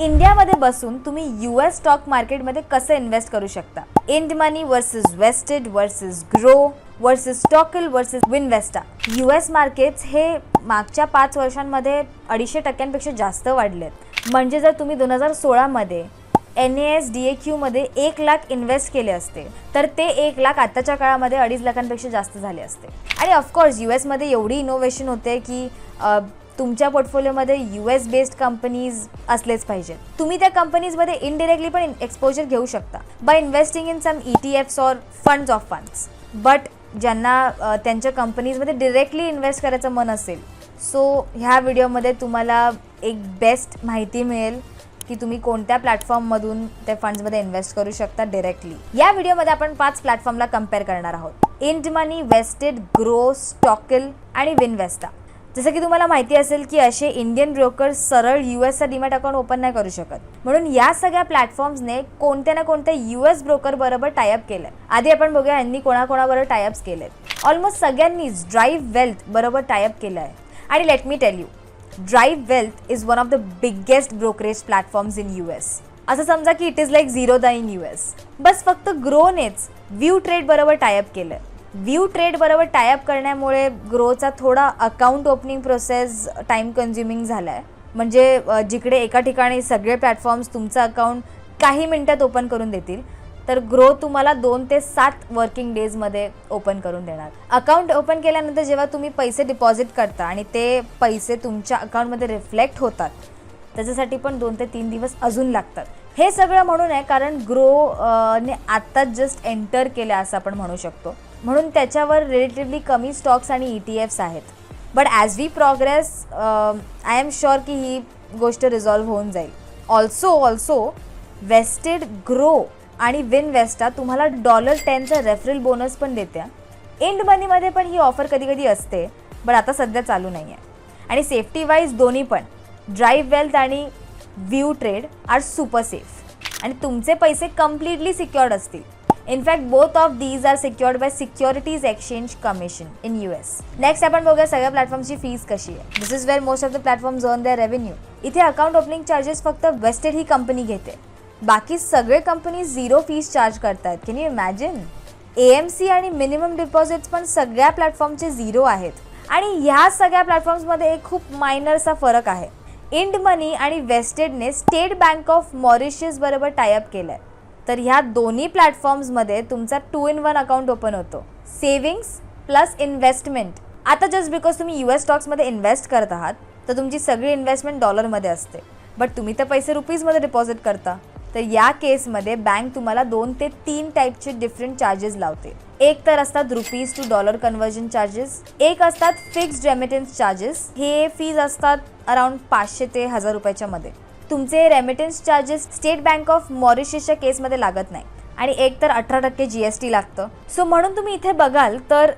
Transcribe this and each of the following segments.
इंडियामध्ये बसून तुम्ही यू एस स्टॉक मार्केटमध्ये कसं इन्व्हेस्ट करू शकता? INDmoney versus Vested versus Groww versus Stockal versus Winvesta U S markets हे मागच्या पाच वर्षांमध्ये अडीचशे टक्क्यांपेक्षा जास्त वाढलेत. म्हणजे जर तुम्ही दोन हजार सोळामध्ये एन एस डी ए क्यूमध्ये एक लाख इन्व्हेस्ट केले असते तर ते एक लाख आत्ताच्या काळामध्ये अडीच लाखांपेक्षा जास्त झाले असते. आणि ऑफकोर्स यू एसमध्ये एवढी इनोव्हेशन होते की तुमच्या पोर्टफोलिओमध्ये यू एस बेस्ड कंपनीज असलेच पाहिजे. तुम्ही त्या कंपनीजमध्ये इनडिरेक्टली पण एक्सपोजर घेऊ शकता. By investing in some E T Fs or funds of funds but ज्यांना त्यांच्या कंपनीजमध्ये डिरेक्टली इन्व्हेस्ट करायचं मन असेल सो ह्या व्हिडिओमध्ये तुम्हाला एक बेस्ट माहिती मिळेल की तुम्ही कोणत्या प्लॅटफॉर्ममधून त्या फंड्समध्ये इन्व्हेस्ट करू शकता डिरेक्टली या व्हिडिओमध्ये आपण पाच प्लॅटफॉर्मला कंपेअर करणार आहोत. INDmoney Vested Groww Stockal आणि विनवेस्टा जसं की तुम्हाला माहिती असेल की असे इंडियन ब्रोकर सरळ यू एसचा डिमॅट अकाउंट ओपन नाही करू शकत. म्हणून या सगळ्या प्लॅटफॉर्म्सने कोणत्या ना कोणत्या यू एस ब्रोकर बरोबर टायअप केलंय आधी आपण बघूया यांनी कोणाकोणाबरोबर टायअप्स केलेत. ऑलमोस्ट सगळ्यांनीच ड्राईव्ह वेल्थ बरोबर टायअप केलं आहे. आणि let me tell you DriveWealth is one of the biggest brokerage platforms in U S असं समजा की it is like zero the in U S बस फक्त ग्रोनेच व्ह्यू ट्रेड बरोबर टायअप केलं. व्ह्यू ट्रेड बरोबर टायअप करण्यामुळे ग्रोचा थोडा account opening process time consuming झाला आहे म्हणजे जिकडे एका ठिकाणी सगळे प्लॅटफॉर्म्स तुमचं अकाउंट काही मिनटात ओपन करून देतील तर ग्रो तुम्हाला दोन ते सात वर्किंग डेजमध्ये ओपन करून देणार. अकाउंट ओपन केल्यानंतर जेव्हा तुम्ही पैसे डिपॉझिट करता आणि ते पैसे तुमच्या अकाउंटमध्ये रिफ्लेक्ट होतात त्याच्यासाठी पण दोन ते तीन दिवस अजून लागतात. हे सगळं म्हणून आहे कारण ग्रो ने आत्ताच जस्ट एंटर केलं असं आपण म्हणू शकतो. म्हणून त्याच्यावर रिलेटिव्हली कमी स्टॉक्स आणि ई टी एफ्स आहेत. But as we progress I am sure की ही गोष्ट रिझॉल्व्ह होऊन जाईल. ऑल्सो ऑल्सो वेस्टेड ग्रो आणि विन वेस्टा तुम्हाला डॉलर टेनचा रेफरल बोनस पण देत्या इंड मनीमध्ये पण ही ऑफर कधी कधी असते बट आता सध्या चालू नाही आहे आणि सेफ्टी वाईज दोन्ही पण ड्राईव्ह वेल्थ आणि ViewTrade are super safe आणि तुमचे पैसे कम्प्लिटली सिक्युअर्ड असतील. In fact both of these are secured by Securities Exchange Commission in U S next आपण बघूया सगळ्या प्लॅटफॉर्मची फीज कशी आहे. This is where most of the platform zone their revenue इथे अकाउंट ओपनिंग चार्जेस फक्त Vested ही कंपनी घेते. बाकी सगळे कंपनी झिरो फीज चार्ज करतात can you imagine A M C आणि मिनिमम डिपॉझिट्स पण सगळ्या प्लॅटफॉर्मचे झिरो आहेत. आणि ह्या सगळ्या प्लॅटफॉर्म्समध्ये एक खूप मायनरचा फरक आहे. इंड मनी आणि वेस्टेडने स्टेट बँक ऑफ मॉरिशियस बरोबर टायअप केलं आहे तर ह्या दोन्ही प्लॅटफॉर्म्समध्ये तुमचा two in one account open होतो. सेविंग्स प्लस इन्व्हेस्टमेंट आता जस्ट बिकॉज तुम्ही यू एस स्टॉक्समध्ये इन्व्हेस्ट करत आहात तर तुमची सगळी इन्व्हेस्टमेंट डॉलरमध्ये असते. बट तुम्ही तर पैसे रुपीजमध्ये डिपॉझिट करता. तर या केसमध्ये बँक तुम्हाला दोन ते तीन टाईपचे डिफरंट चार्जेस लावते. एक तर असतात rupees to dollar conversion charges एक असतात फिक्स्ड रेमिटन्स चार्जेस हे फीज असतात अराउंड पाचशे ते हजार रुपयाच्या मध्ये तुमचे remittance charges State Bank of मॉरिशसच्या केसमध्ये लागत नाही. आणि एक तर अठरा टक्के जी एस टी लागतं. सो म्हणून तुम्ही इथे बघाल तर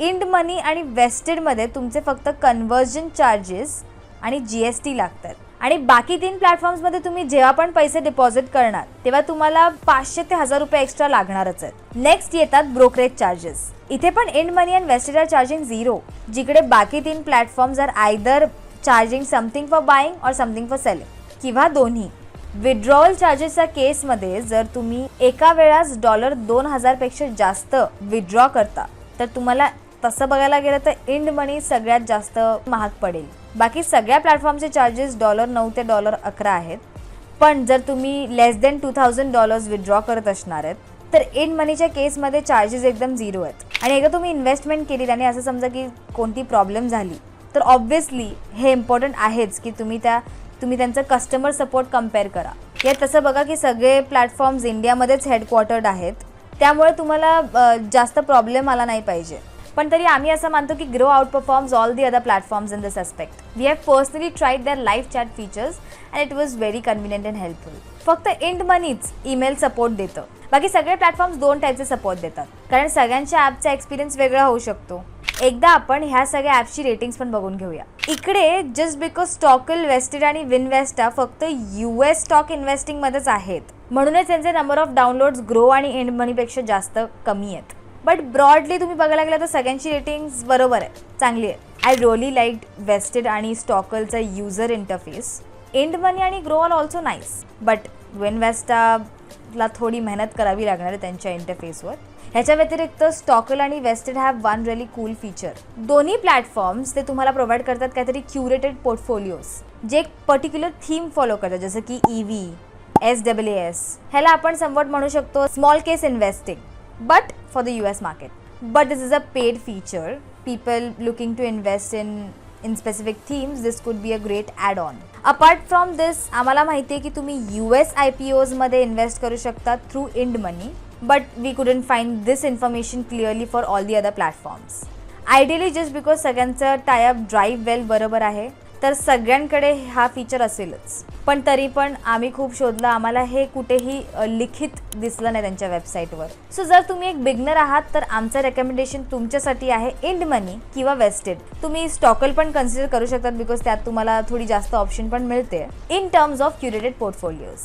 इंड मनी आणि वेस्टेडमध्ये तुमचे फक्त कन्व्हर्जन चार्जेस आणि जी एस टी लागतात. आणि बाकी तीन प्लॅटफॉर्म्समध्ये तुम्ही जेव्हा पण पैसे डिपॉझिट करणार तेव्हा तुम्हाला पाचशे ते हजार रुपये एक्स्ट्रा लागणारच आहेत. नेक्स्ट येतात ब्रोकरेज चार्जेस इथे पण INDmoney and Vested are charging zero जिकडे बाकी तीन platforms are either charging something for buying or something for selling किंवा दोन्ही. विड्रॉवल चार्जेसच्या केसमध्ये जर तुम्ही एका वेळास डॉलर दोन हजारपेक्षा जास्त विड्रॉ करता तर तुम्हाला तसं बघायला गेलं तर इंड मनी सगळ्यात जास्त महाग पडेल. बाकी सगळ्या प्लॅटफॉर्मचे चार्जेस डॉलर नऊ ते डॉलर अकरा आहेत. पण जर तुम्ही less than two thousand dollars withdraw करत असणार आहेत तर इन मनीच्या केसमध्ये चार्जेस एकदम झिरो आहेत. आणि एकदा तुम्ही इन्व्हेस्टमेंट केली आणि असं समजा की कोणती प्रॉब्लेम झाली तर ऑब्व्हियसली हे इम्पॉर्टंट आहेच की तुम्ही त्या तुम्ही त्यांचं कस्टमर सपोर्ट कंपेअर करा. या तसं बघा की सगळे प्लॅटफॉर्म्स इंडियामध्येच हेडक्वार्टर्ड आहेत. त्यामुळे तुम्हाला जास्त प्रॉब्लेम आला नाही पाहिजे. पण तरी आम्ही असं मानतो की Groww outperforms all the other platforms in this aspect we have personally tried their live chat features and it was very convenient and helpful फक्त इंड मनीच ईमेल सपोर्ट देतं. बाकी सगळे प्लॅटफॉर्म्स दोन टाईपचे सपोर्ट देतात. कारण सगळ्यांच्या ॲपचा एक्सपिरियन्स वेगळा होऊ शकतो. एकदा आपण ह्या सगळ्या ॲपची रेटिंग्स पण बघून घेऊया. इकडे जस्ट बिकॉज स्टॉकल वेस्टेड आणि विनवेस्टा फक्त यू एस स्टॉक इन्व्हेस्टिंगमध्येच आहेत. म्हणूनच त्यांचे नंबर ऑफ डाउनलोड्स ग्रो आणि एंड मनीपेक्षा जास्त कमी आहेत. बट ब्रॉडली तुम्ही बघायला गेलं तर सगळ्यांची रेटिंग्स बरोबर आहे चांगली आहे आय रोली लाईक वेस्टेड आणि स्टॉकलचा युजर इंटरफेस एंड मनी आणि Groww all also nice but ला थोडी मेहनत करावी लागणार आहे त्यांच्या इंटरफेसवर ह्याच्या व्यतिरिक्त स्टॉकल आणि Vested have one really cool feature दोन्ही प्लॅटफॉर्म्स ते तुम्हाला प्रोव्हाइड करतात काहीतरी क्युरेटेड पोर्टफोलिओज जे एक पर्टिक्युलर थीम फॉलो करतात जसं की E V S W S ह्याला आपण समवट म्हणू शकतो smallcase investing but for the U S market but this is a paid feature people looking to invest in in specific themes this could be a great add on apart from this आम्हाला माहिती आहे की तुम्ही U S I P ओजमध्ये invest करू शकता through INDmoney but we couldn't find this information clearly for all the other platforms ideally just because सगळ्यांचं tie up DriveWealth बरोबर आहे तर सगळ्यांकडे हा फीचर असेलच. पण तरी पण आम्ही खूप शोधलं आम्हाला हे कुठेही लिखित दिसलं नाही त्यांच्या वेबसाईटवर सो जर तुम्ही एक बिगनर आहात तर आमचं रेकमेंडेशन तुमच्यासाठी आहे इंड मनी किंवा वेस्टेड तुम्ही स्टॉकल पण कन्सिडर करू शकतात बिकॉज त्यात तुम्हाला थोडी जास्त ऑप्शन पण मिळते. In terms of curated portfolios